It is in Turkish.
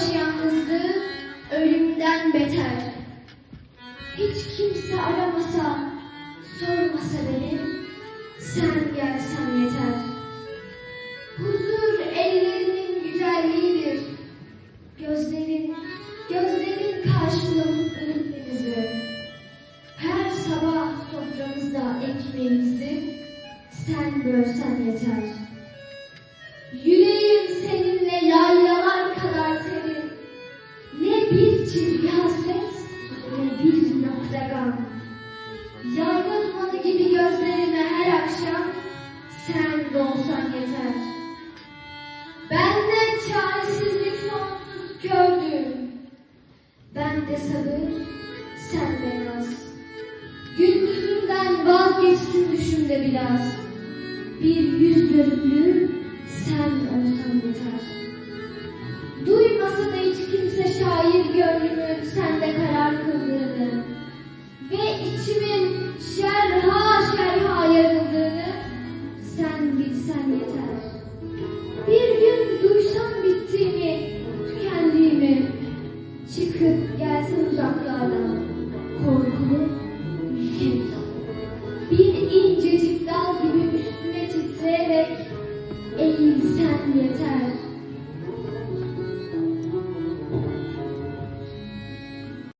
baş yalnızlığı ölümden beter. Hiç kimse aramasa, sormasa beni, sen gelsen yeter. Huzur ellerinin güzelliğidir. Gözlerin, gözlerin karşılığı mutluluklarınızı. Her sabah soframızda ekmeğimizi sen bölsen yeter. Yüreğim bir çizgi hasret, ne bir nokta gam. Yayla dumanı gibi gözlerime her akşam sen dolsan yeter. Ben de çaresizlik sonsuz gördüm. Ben de sabır, sen de naz. Gündüzümden vazgeçtim düşümde biraz. Bir yüz görümlü sen olsan yeter. Sen yeter. Bir gün duysam bittiğimi, tükendiğimi, çıkıp gelsen uzaklardan, korkulu, ülkemiz. Bir incecik